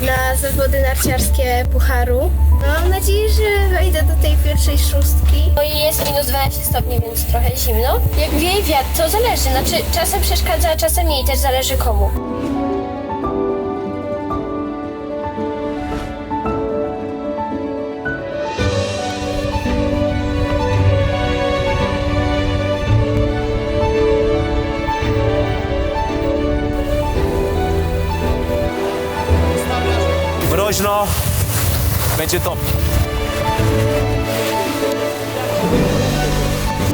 Na zawody narciarskie Pucharu. No, mam nadzieję, że wejdę do tej pierwszej szóstki. No i jest minus 12 stopni, więc trochę zimno. Jak wieje wiatr, to zależy. Znaczy, czasem przeszkadza, a czasem i też zależy komu. Będzie top.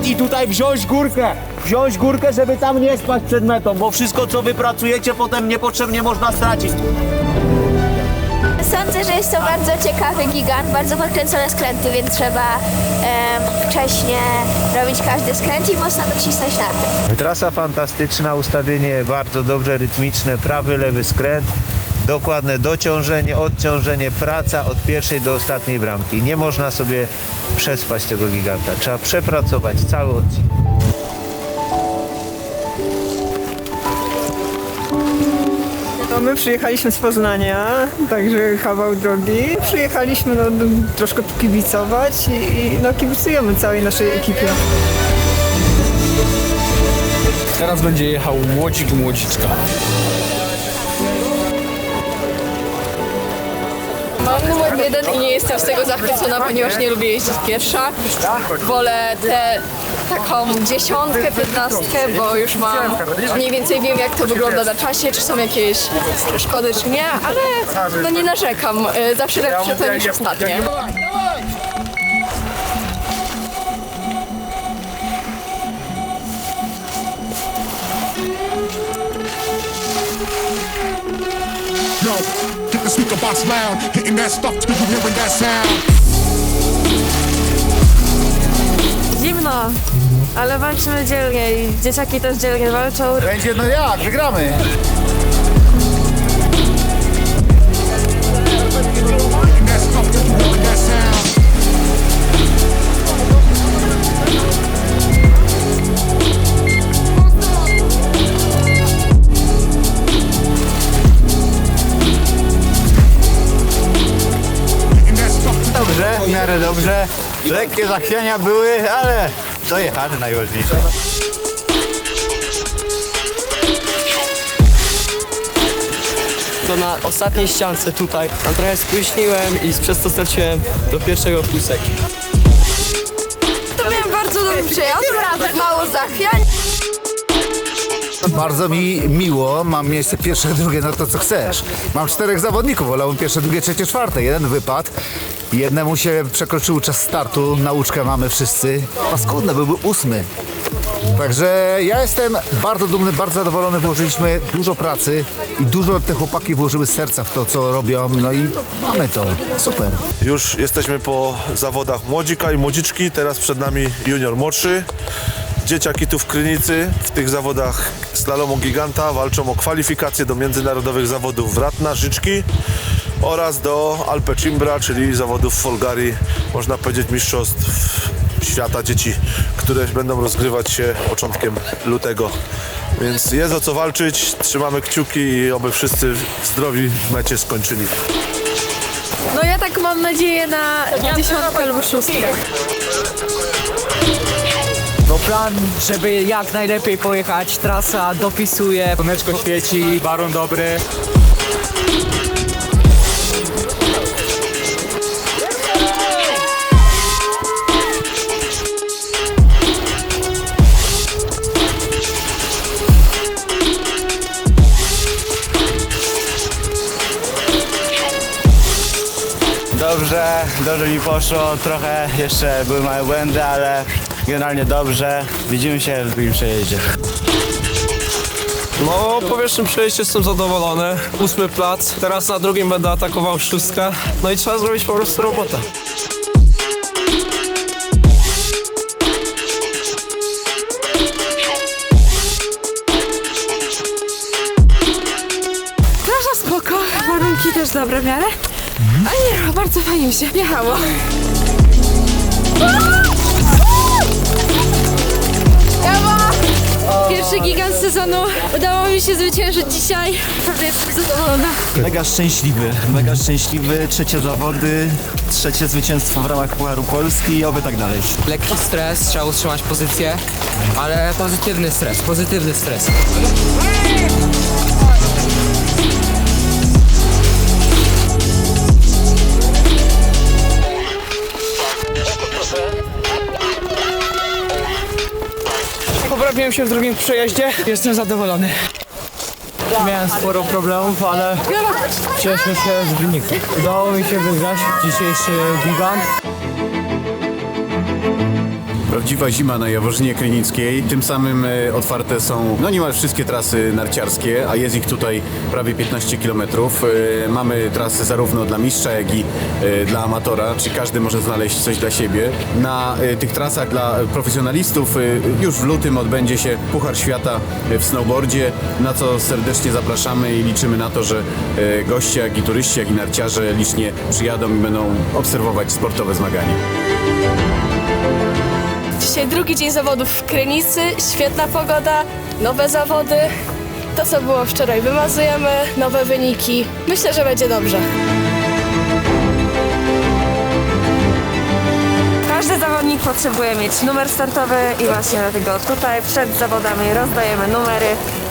I tutaj wziąć górkę. Wziąć górkę, żeby tam nie spać przed metą, bo wszystko co wypracujecie potem niepotrzebnie można stracić. Sądzę, że jest to bardzo ciekawy gigant, bardzo podkręcone skręty, więc trzeba em, wcześnie robić każdy skręt i mocno docisnąć na tym. Trasa fantastyczna, ustawienie bardzo dobrze rytmiczne, prawy, lewy skręt, dokładne dociążenie, odciążenie, praca od pierwszej do ostatniej bramki. Nie można sobie przespać tego giganta. Trzeba przepracować cały odcinek. No my przyjechaliśmy z Poznania, także kawał drogi. Przyjechaliśmy no, troszkę kibicować i, i no, kibicujemy całej naszej ekipie. Teraz będzie jechał młodzik, młodziczka. Mam numer jeden i nie jestem z tego zachwycona, ponieważ nie lubię jeździć pierwsza. Wolę tę taką dziesiątkę, piętnastkę, bo już mam mniej więcej wiem jak to wygląda na czasie, czy są jakieś przeszkody, czy nie, ale no nie narzekam. Y, Zawsze lepsze to niż ostatnie. Speaker box loud, hitting that stuff till you hearing that sound. Zimno, ale walczymy dzielnie i dzieciaki też dzielnie walczą. Będzie no jak, wygramy. Lekkie zachwiania były, ale dojechane najważniejsze. To na ostatniej ściance tutaj. Tam trochę spóźniłem i przez to straciłem do pierwszego plusek. To miałem bardzo dobry przejazd, mało zachwiań. Bardzo mi miło, mam miejsce pierwsze, drugie, no to co chcesz. Mam czterech zawodników, wolałbym pierwsze, drugie, trzecie, czwarte. Jeden wypadł, jednemu się przekroczył czas startu, nauczkę mamy wszyscy. Paskudne, byłby ósmy. Także ja jestem bardzo dumny, bardzo zadowolony, włożyliśmy dużo pracy i dużo te chłopaki włożyły serca w to, co robią, no i mamy to. Super. Już jesteśmy po zawodach młodzika i młodziczki. Teraz przed nami junior młodszy. Dzieciaki tu w Krynicy w tych zawodach slalomu giganta walczą o kwalifikacje do międzynarodowych zawodów Wratna, Życzki oraz do Alpe Cimbra, czyli zawodów w Folgari, można powiedzieć mistrzostw świata dzieci, które będą rozgrywać się początkiem lutego. Więc jest o co walczyć, trzymamy kciuki i oby wszyscy zdrowi w mecie skończyli. No ja tak mam nadzieję na dziesiątkę albo szóstkę. Plan, żeby jak najlepiej pojechać, trasa dopisuje. Słoneczko świeci, baron dobry. Dobrze, dobrze mi poszło, trochę jeszcze były małe błędy, ale generalnie dobrze. Widzimy się w drugim przejeździe. No, po pierwszym przejściu jestem zadowolony. Ósmy plac. Teraz na drugim będę atakował szóstkę. No i trzeba zrobić po prostu robotę. Trasa spoko, warunki też dobre w miarę. A nie, bardzo fajnie mi się jechało. Pierwszy gigant sezonu. Udało mi się zwyciężyć dzisiaj. Naprawdę jestem zadowolona. Mega szczęśliwy, mega szczęśliwy. Trzecie zawody, trzecie zwycięstwo w ramach Pucharu Polski i oby tak dalej. Lekki stres, trzeba utrzymać pozycję, ale pozytywny stres, pozytywny stres. Poprawiłem się w drugim przejeździe. Jestem zadowolony. Miałem sporo problemów, ale cieszę się z wyniku. Udało mi się wygrać dzisiejszy gigant. Prawdziwa zima na Jaworzynie Krynickiej. Tym samym e, otwarte są no niemal wszystkie trasy narciarskie, a jest ich tutaj prawie 15 km. Mamy trasy zarówno dla mistrza, jak i e, dla amatora, czyli każdy może znaleźć coś dla siebie. Na e, tych trasach dla profesjonalistów e, już w lutym odbędzie się Puchar Świata w snowboardzie, na co serdecznie zapraszamy i liczymy na to, że e, goście, jak i turyści, jak i narciarze licznie przyjadą i będą obserwować sportowe zmagania. Dzisiaj drugi dzień zawodów w Krynicy. Świetna pogoda, nowe zawody. To, co było wczoraj, wymazujemy, nowe wyniki. Myślę, że będzie dobrze. Każdy zawodnik potrzebuje mieć numer startowy i właśnie dlatego tutaj przed zawodami rozdajemy numery.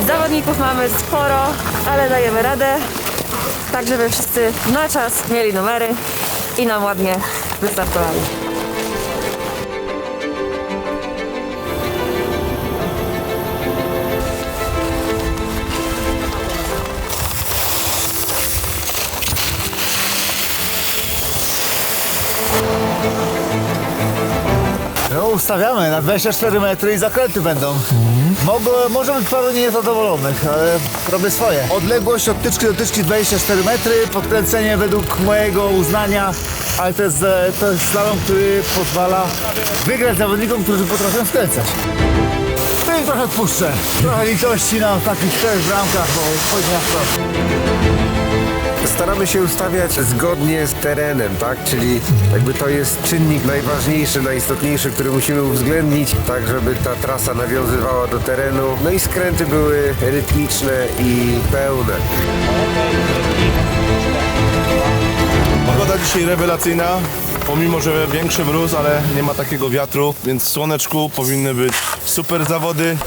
Zawodników mamy sporo, ale dajemy radę, tak żeby wszyscy na czas mieli numery i nam ładnie wystartowali. Ustawiamy na 24 metry i zakręty będą. Mogę, może być paru niezadowolonych, ale robię swoje. Odległość od tyczki do tyczki 24 metry, podkręcenie według mojego uznania, ale to jest, e, to jest slalom, który pozwala wygrać zawodnikom, którzy potrafią skręcać. No i trochę odpuszczę. Trochę litości na takich trzech bramkach, bo chodzi na wprost. Staramy się ustawiać zgodnie z terenem, tak? Czyli jakby to jest czynnik najważniejszy, najistotniejszy, który musimy uwzględnić, tak żeby ta trasa nawiązywała do terenu. No i skręty były rytmiczne i pełne. Pogoda dzisiaj rewelacyjna. Pomimo, że większy mróz, ale nie ma takiego wiatru, więc w słoneczku powinny być super zawody.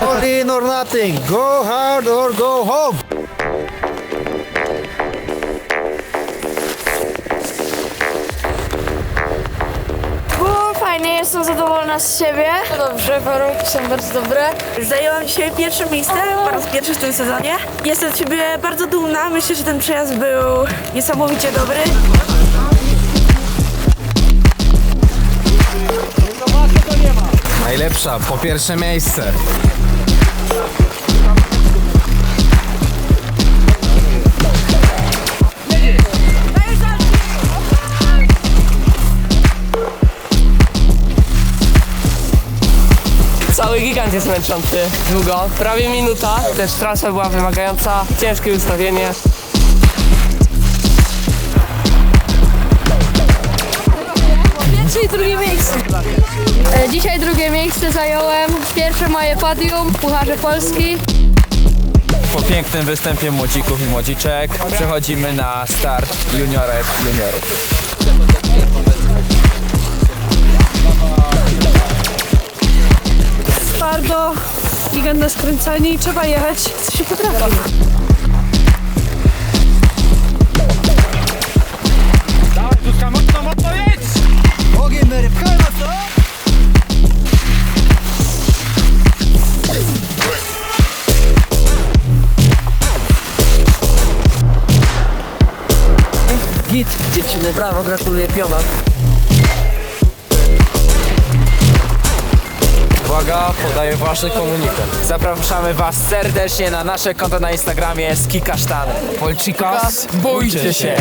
All in or nothing. Go hard or go home. Było fajnie, jestem zadowolona z siebie. Dobrze, warunki są bardzo dobre. Zajęłam dzisiaj pierwsze miejsce, po raz pierwszy w tym sezonie. Jestem z siebie bardzo dumna, myślę, że ten przejazd był niesamowicie dobry. Najlepsza, po pierwsze miejsce. Jest męczący. Długo, prawie minuta. Też trasa była wymagająca, ciężkie ustawienie. Pierwsze i drugie miejsce. E, Dzisiaj drugie miejsce zająłem. Pierwsze moje podium w Pucharze Polski. Po pięknym występie młodzików i młodziczek przechodzimy na start juniorek juniorów. Twardo, gigant na skręcanie i trzeba jechać, co się potrafi. Ogień, Mary, pchaj mocno. Git, dziewczyny, brawo, gratuluję piona. Uwaga, podaję wasze komunikat. Zapraszamy was serdecznie na nasze konto na Instagramie Ski Kasztany. Polcikas, bójcie się!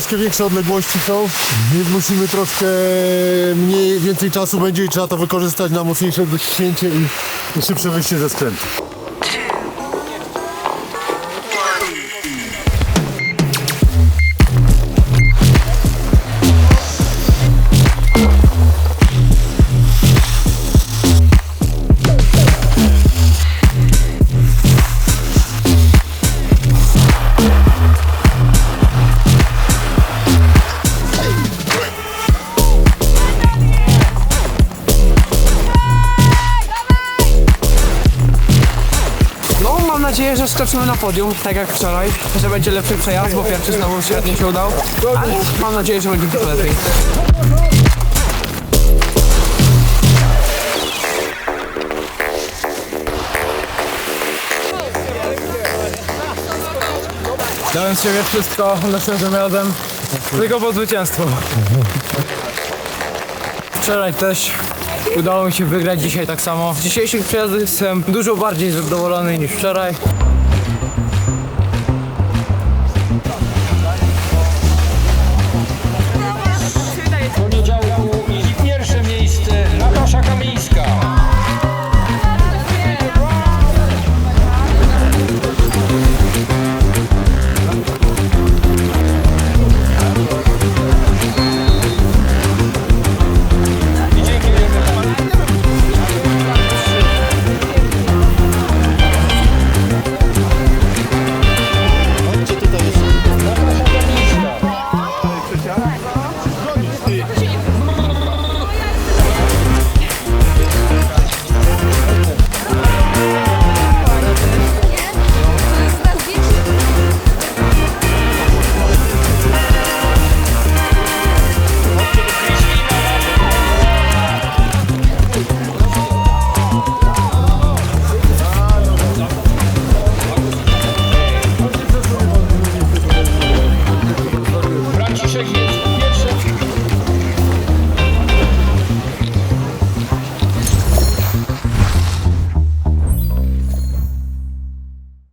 Troszkę większe odległości są, więc musimy troszkę mniej, więcej czasu będzie i trzeba to wykorzystać na mocniejsze dociśnięcie i, szybsze wyjście ze skrętu. Nadzieję, że skoczymy na podium, tak jak wczoraj, że będzie lepszy przejazd, bo pierwszy znowu średnio się udał, ale mam nadzieję, że będzie dużo lepiej. Dałem z siebie wszystko następnym razem, tylko po zwycięstwo. Wczoraj też udało mi się wygrać, dzisiaj tak samo. Z dzisiejszych przejazdów jestem dużo bardziej zadowolony niż wczoraj.